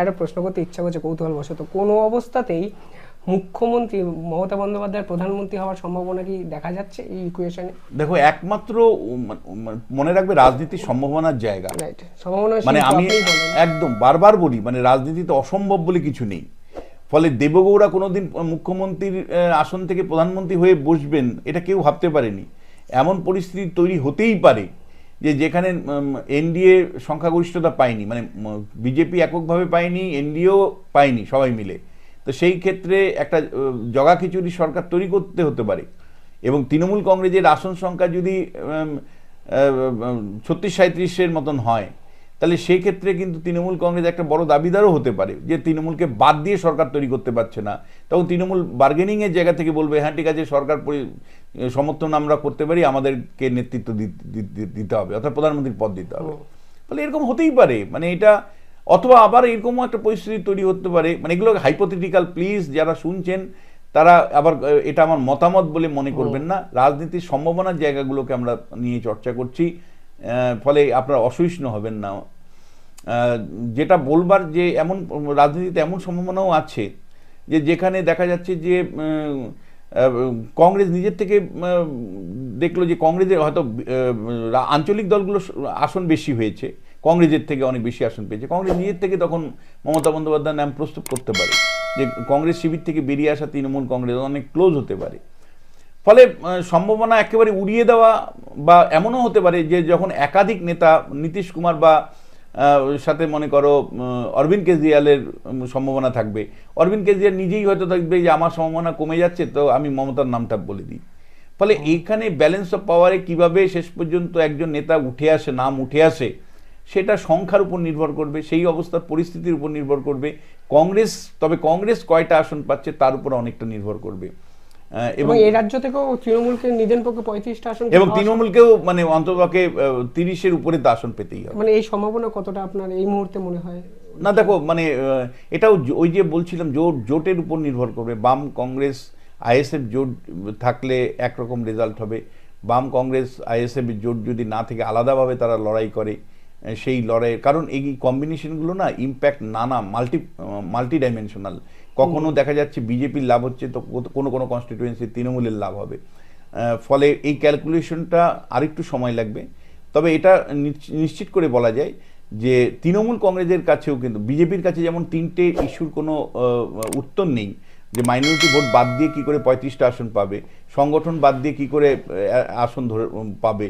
একটা প্রশ্ন করতে ইচ্ছা করছে কৌতূহল বশত কোনো অবস্থাতেই মুখ্যমন্ত্রী মমতা বন্দ্যোপাধ্যায়ের প্রধানমন্ত্রী হওয়ার সম্ভাবনা কি দেখা যাচ্ছে এই ইকুয়েশনে দেখো একমাত্র মনে রাখবে রাজনীতির সম্ভাবনার জায়গা। সম্ভাবনা মানে আমি একদম বারবার বলি মানে রাজনীতিতে অসম্ভব বলে কিছু নেই। ফলে দেবগৌড়া কোনোদিন মুখ্যমন্ত্রীর আসন থেকে প্রধানমন্ত্রী হয়ে বসবেন এটা কেউ ভাবতে পারেনি। এমন পরিস্থিতি তৈরি হতেই পারে। যে যেখানে এনডিএ সংখ্যাগরিষ্ঠতা পায়নি মানে বিজেপি এককভাবে পায়নি এনডিও পায়নি সবাই মিলে। তো সেই ক্ষেত্রে একটা জগা খিচুড়ি সরকার তৈরি করতে হতে পারে। এবং তৃণমূল কংগ্রেসের আসন সংখ্যা যদি ছত্রিশ সাঁত্রিশের মতন হয় তাহলে সেই ক্ষেত্রে কিন্তু তৃণমূল কংগ্রেস একটা বড় দাবিদারও হতে পারে যে তৃণমূলকে বাদ দিয়ে সরকার তৈরি করতে পারছে না। তখন তৃণমূল বার্গেনিংয়ের জায়গা থেকে বলবে হ্যাঁ ঠিক আছে সরকার সমর্থন আমরা করতে পারি আমাদেরকে নেতৃত্ব দিতে হবে অর্থাৎ প্রধানমন্ত্রীর পদ দিতে হবে। ফলে এরকম হতেই পারে মানে এটা অথবা আবার এরকমও একটা পরিস্থিতি তৈরি হতে পারে মানে এগুলো হাইপোথেটিক্যাল প্লিজ যারা শুনছেন তারা আবার এটা আমার মতামত বলে মনে করবেন না। রাজনীতির সম্ভাবনার জায়গাগুলোকে আমরা নিয়ে চর্চা করছি ফলে আপনারা অসহিষ্ণু হবেন না। যেটা বলবার যে এমন রাজনীতিতে এমন সম্ভাবনাও আছে যে যেখানে দেখা যাচ্ছে যে কংগ্রেস নিজের থেকে দেখল যে কংগ্রেসের হয়তো আঞ্চলিক দলগুলো আসন বেশি হয়েছে, কংগ্রেসের থেকে অনেক বেশি আসন পেয়েছে। কংগ্রেস নিজের থেকে তখন মমতা বন্দ্যোপাধ্যায়ের নাম প্রস্তুত করতে পারে। যে কংগ্রেস শিবির থেকে বেরিয়ে আসা তৃণমূল কংগ্রেস অনেক ক্লোজ হতে পারে। ফলে সম্ভাবনা একেবারে উড়িয়ে দেওয়া বা এমনও হতে পারে যে যখন একাধিক নেতা নীতিশ কুমার বা সাথে মনে করো অরবিন্দ কেজরিওয়ালের সম্ভাবনা থাকবে। অরবিন্দ কেজরিওয়াল নিজেই হয়তো থাকবে যে আমার সম্ভাবনা কমে যাচ্ছে তো আমি মমতার নামটা বলে দিই। ফলে এইখানে ব্যালেন্স অফ পাওয়ারে কীভাবে শেষ পর্যন্ত একজন নেতা উঠে আসে নাম উঠে আসে সেটা সংখ্যার উপর নির্ভর করবে সেই অবস্থার পরিস্থিতির উপর নির্ভর করবে। কংগ্রেস তবে কংগ্রেস কয়টা আসন পাচ্ছে তার উপর অনেকটা নির্ভর করবে। এবং এই রাজ্য থেকেও তৃণমূলকে নিজের পক্ষে পঁয়ত্রিশটা আসন এবং তৃণমূলকেও মানে অন্ততপক্ষে তিরিশের উপরে আসন পেতেই হবে। মানে এই সম্ভাবনা কতটা আপনার এই মুহূর্তে মনে হয়? না দেখো মানে এটাও ওই যে বলছিলাম জোট জোটের উপর নির্ভর করবে। বাম কংগ্রেস আইএসএফ জোট থাকলে একরকম রেজাল্ট হবে। বাম কংগ্রেস আইএসএফ জোট যদি না থেকে আলাদাভাবে তারা লড়াই করে সেই লড়াইয়ের কারণ এই কম্বিনেশনগুলো না ইম্প্যাক্ট নানা মাল্টি মাল্টি ডাইমেনশনাল কখনো দেখা যাচ্ছে বিজেপির লাভ হচ্ছে, তো কোনো কোনো কনস্টিটিউয়েন্সি তৃণমূলের লাভ হবে। ফলে এই ক্যালকুলেশনটা আরেকটু সময় লাগবে। তবে এটা নিশ্চিত করে বলা যায় যে তৃণমূল কংগ্রেসের কাছেও কিন্তু, বিজেপির কাছে যেমন তিনটে ইস্যুর কোনো উত্তর নেই, যে মাইনরিটি ভোট বাদ দিয়ে কি করে পঁয়ত্রিশটা আসন পাবে, সংগঠন বাদ দিয়ে কি করে আসন ধরে পাবে।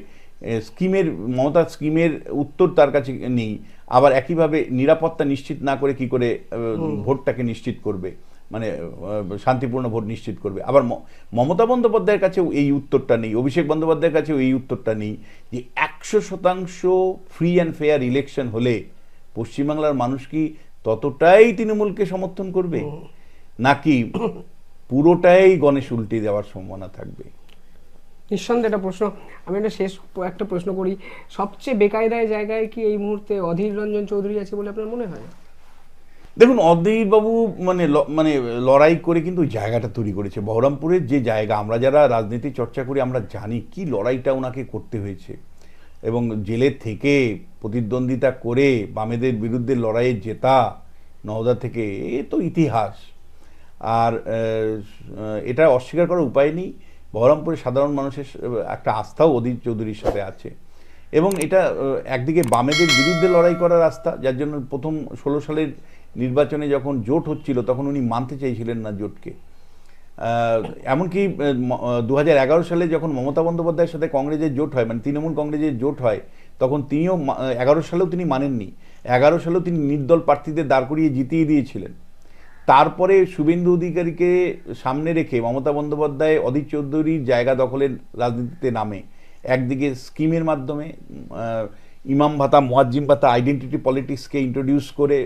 স্কিমের মমতা স্কিমের উত্তর তার কাছে নেই। আবার একইভাবে নিরাপত্তা নিশ্চিত না করে কি করে ভোটটাকে নিশ্চিত করবে? মানে শান্তিপূর্ণ ভোট নিশ্চিত করবে? আবার মমতা বন্দ্যোপাধ্যায়ের কাছেও এই উত্তরটা নেই। অভিষেক বন্দ্যোপাধ্যায়ের কাছেও এই উত্তরটা নেই যে একশো শতাংশ ফ্রি অ্যান্ড ফেয়ার ইলেকশন হলে পশ্চিমবাংলার মানুষ কি ততটাই তৃণমূলকে সমর্থন করবে? নাকি পুরোটাই গণেশ উল্টে দেওয়ার সম্ভাবনা থাকবে? নিঃসন্দেহে একটা প্রশ্ন। আমি একটা শেষ একটা প্রশ্ন করি। সবচেয়ে বেকায়দায় জায়গায় কি এই মুহূর্তে অধীর রঞ্জন চৌধুরী আছে বলে আপনার মনে হয়? দেখুন বাবু মানে মানে লড়াই করে কিন্তু জায়গাটা তৈরি করেছে। বহরমপুরের যে জায়গা, আমরা যারা রাজনীতি চর্চা করি, আমরা জানি কি লড়াইটা ওনাকে করতে হয়েছে। এবং জেলের থেকে প্রতিদ্বন্দ্বিতা করে বামেদের বিরুদ্ধে লড়াইয়ে জেতা নওদা থেকে, এ তো ইতিহাস। আর এটা অস্বীকার করার উপায় নেই। বহরমপুরের সাধারণ মানুষের একটা আস্থাও অধীর চৌধুরীর সাথে আছে। এবং এটা একদিকে বামেদের বিরুদ্ধে লড়াই করার রাস্তা, যার জন্য প্রথম ষোলো সালের নির্বাচনে যখন জোট হচ্ছিল, তখন উনি মানতে চাইছিলেন না জোটকে। এমনকি দু হাজার এগারো সালে যখন মমতা বন্দ্যোপাধ্যায়ের সাথে কংগ্রেসের জোট হয় মানে তৃণমূল কংগ্রেসের জোট হয়, তখন তিনিও এগারো সালেও তিনি মানেননি। এগারো সালেও তিনি নির্দল প্রার্থীদের দাঁড় করিয়ে জিতিয়ে দিয়েছিলেন। তারপরে শুভেন্দু অধিকারীকে সামনে রেখে মমতা বন্দ্যোপাধ্যায়, অধীর চৌধুরীর জায়গা দখলের রাজনীতিতে নামে। একদিকে স্কিমের মাধ্যমে ইমাম ভাতা, মোয়াজ্জিম ভাতা আইডেন্টিটি পলিটিক্সকে ইন্ট্রোডিউস করে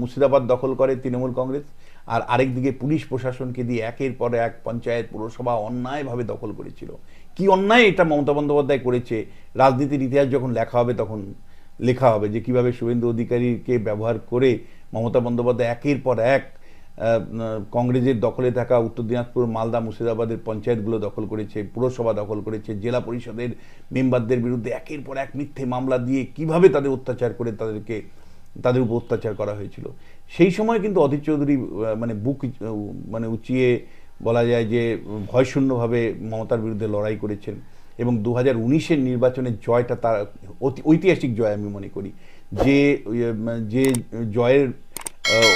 মুর্শিদাবাদ দখল করে তৃণমূল কংগ্রেস। আর আরেকদিকে পুলিশ প্রশাসনকে দিয়ে একের পর এক পঞ্চায়েত, পুরসভা অন্যায়ভাবে দখল করেছিল। কি অন্যায় এটা মমতা বন্দ্যোপাধ্যায় করেছে? রাজনীতির ইতিহাস যখন লেখা হবে তখন লেখা হবে যে কীভাবে শুভেন্দু অধিকারীকে ব্যবহার করে মমতা বন্দ্যোপাধ্যায় একের পর এক কংগ্রেসের দখলে থাকা উত্তর দিনাজপুর মালদা মুর্শিদাবাদের পঞ্চায়েতগুলো দখল করেছে পুরসভা দখল করেছে জেলা পরিষদের মেম্বারদের বিরুদ্ধে একের পর এক মিথ্যে মামলা দিয়ে কীভাবে তাদের অত্যাচার করে তাদেরকে তাদের উপর অত্যাচার করা হয়েছিল। সেই সময় কিন্তু অধীর চৌধুরী মানে বুক মানে উঁচিয়ে বলা যায় যে ভয়শূন্যভাবে মমতার বিরুদ্ধে লড়াই করেছেন এবং দু হাজার উনিশের নির্বাচনের জয়টা তার ঐতিহাসিক জয় আমি মনে করি। যে ইয়ে, যে জয়ের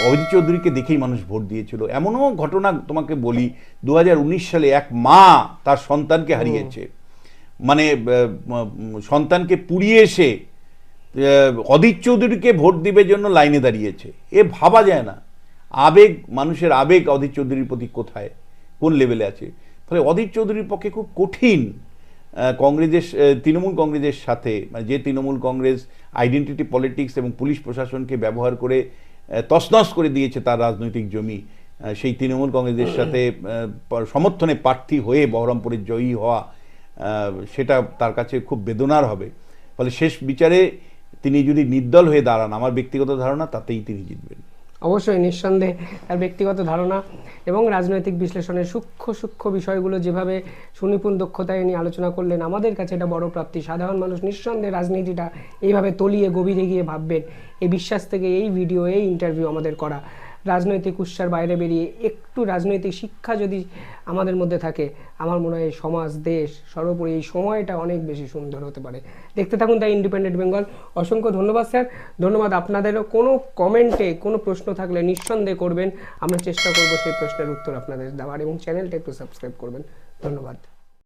অভিজিৎ চৌধুরীকে দেখেই মানুষ ভোট দিয়েছিল। এমনও ঘটনা তোমাকে বলি দু হাজার উনিশ সালে এক মা তার সন্তানকে হারিয়েছে। মানে সন্তানকে পুড়িয়ে এসে অধীর চৌধুরীকে ভোট দিবে জন্য লাইনে দাঁড়িয়েছে। এ ভাবা যায় না। আবেগ মানুষের আবেগ অধীর চৌধুরীর প্রতি কোথায়? কোন লেভেলে আছে? ফলে অধীর চৌধুরীর পক্ষে খুব কঠিন কংগ্রেসের তৃণমূল কংগ্রেসের সাথে মানে যে তৃণমূল কংগ্রেস আইডেন্টিটি পলিটিক্স এবং পুলিশ প্রশাসনকে ব্যবহার করে তছনছ করে দিয়েছে তার রাজনৈতিক জমি। সেই তৃণমূল কংগ্রেসের সাথে সমর্থনে প্রার্থী হয়ে বহরমপুরের জয়ী হওয়া সেটা তার কাছে খুব বেদনার হবে। ফলে শেষ বিচারে তিনি যদি নির্দল হয়ে দাঁড়ান আমার ব্যক্তিগত ধারণা তাতেই তিনি জিতবেন। অবশ্যই নিঃসন্দেহে তার ব্যক্তিগত ধারণা এবং রাজনৈতিক বিশ্লেষণের সূক্ষ্ম সূক্ষ্ম বিষয়গুলো যেভাবে সুনিপুণ দক্ষতায় নিয়ে আলোচনা করলেন, আমাদের কাছে এটা বড় প্রাপ্তি। সাধারণ মানুষ নিঃসন্দেহে রাজনীতিটা এইভাবে তলিয়ে গভীরে গিয়ে ভাববেন। এই বিশ্বাস থেকে এই ভিডিও এই ইন্টারভিউ আমাদের করা। রাজনৈতিক উৎসার বাইরে বেরিয়ে একটু রাজনৈতিক শিক্ষা যদি আমাদের মধ্যে থাকে, আমার মনে হয় সমাজ, দেশ সর্বোপরি এই সময়টা অনেক বেশি সুন্দর হতে পারে। দেখতে থাকুন তাই ইন্ডিপেন্ডেন্ট বেঙ্গল। অসংখ্য ধন্যবাদ স্যার। ধন্যবাদ আপনাদেরও। কোনো কমেন্টে কোনো প্রশ্ন থাকলে নিঃসন্দেহে করবেন। আমরা চেষ্টা করব সেই প্রশ্নের উত্তর আপনাদের দেওয়ার এবং চ্যানেলটা একটু সাবস্ক্রাইব করবেন। ধন্যবাদ।